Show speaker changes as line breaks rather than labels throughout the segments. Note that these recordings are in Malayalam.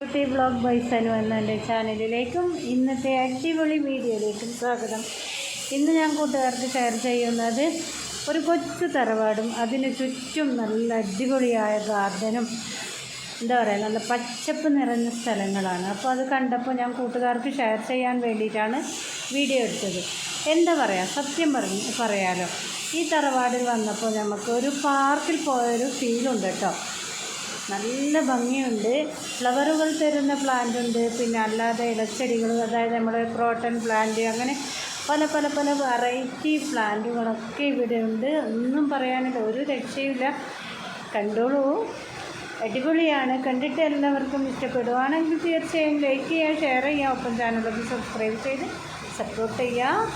ബ്യൂട്ടി ബ്ലോഗ് ബൈസനു എന്ന എന്റെ ചാനലിലേക്കും ഇന്നത്തെ അടിപൊളി വീഡിയോയിലേക്കും സ്വാഗതം. ഇന്ന് ഞാൻ കൂട്ടുകാർക്ക് ഷെയർ ചെയ്യുന്നത് ഒരു കൊച്ചു തറവാടും അതിന് ചുറ്റും നല്ല അടിപൊളിയായ ഗാർഡനും എന്താ പറയുക നല്ല പച്ചപ്പ് നിറഞ്ഞ സ്ഥലങ്ങളാണ്. അപ്പോൾ അത് കണ്ടപ്പോൾ ഞാൻ കൂട്ടുകാർക്ക് ഷെയർ ചെയ്യാൻ വേണ്ടിയിട്ടാണ് വീഡിയോ എടുത്തത്. എന്താ പറയുക സത്യം പറഞ്ഞ് പറയാലോ. ഈ തറവാടിൽ വന്നപ്പോൾ നമുക്ക് ഒരു പാർക്കിൽ പോയൊരു ഫീലുണ്ട് കേട്ടോ. നല്ല ഭംഗിയുണ്ട്. ഫ്ലവറുകൾ തരുന്ന പ്ലാന്റ് ഉണ്ട്. പിന്നെ അല്ലാതെ ഇലച്ചെടികൾ അതായത് നമ്മുടെ ക്രോട്ടൺ പ്ലാന്റ് അങ്ങനെ പല പല പല വെറൈറ്റി പ്ലാന്റുകളൊക്കെ ഇവിടെ ഉണ്ട്. ഒന്നും പറയാനില്ല ഒരു രക്ഷയില്ല കണ്ടോളൂ. അടിപൊളിയാണ്. കണ്ടിട്ട് എല്ലാവർക്കും ഇഷ്ടപ്പെടുവാണെങ്കിൽ തീർച്ചയായും ലൈക്ക് ചെയ്യുക ഷെയർ ചെയ്യുക ഒപ്പം ചാനലൊക്കെ സബ്സ്ക്രൈബ് ചെയ്ത് സപ്പോർട്ട് ചെയ്യുക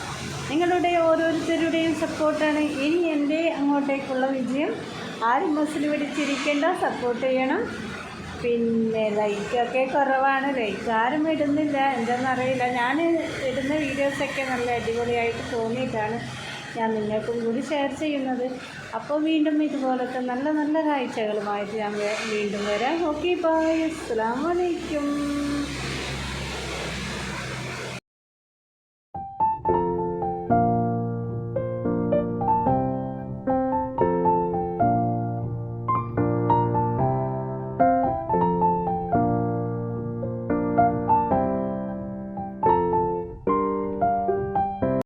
നിങ്ങളുടെ ഓരോരുത്തരുടെയും സപ്പോർട്ടാണ് ഇനി എന്റെ അങ്ങോട്ടേക്കുള്ള വിജയം. ആരും മസിൽ പിടിച്ചിരിക്കേണ്ട സപ്പോർട്ട് ചെയ്യണം. പിന്നെ ലൈക്കൊക്കെ കുറവാണ്. ലൈക്ക് ആരും ഇടുന്നില്ല. എന്താണെന്നറിയില്ല ഞാൻ ഇടുന്ന വീഡിയോസൊക്കെ നല്ല അടിപൊളിയായിട്ട് തോന്നിയിട്ടാണ് ഞാൻ നിങ്ങൾക്കും കൂടി ഷെയർ ചെയ്യുന്നത്. അപ്പോൾ വീണ്ടും ഇതുപോലത്തെ നല്ല നല്ല കാഴ്ചകളുമായിട്ട് ഞാൻ വീണ്ടും വരാം. ഓക്കെ ബൈ അസ്സാം വലൈക്കും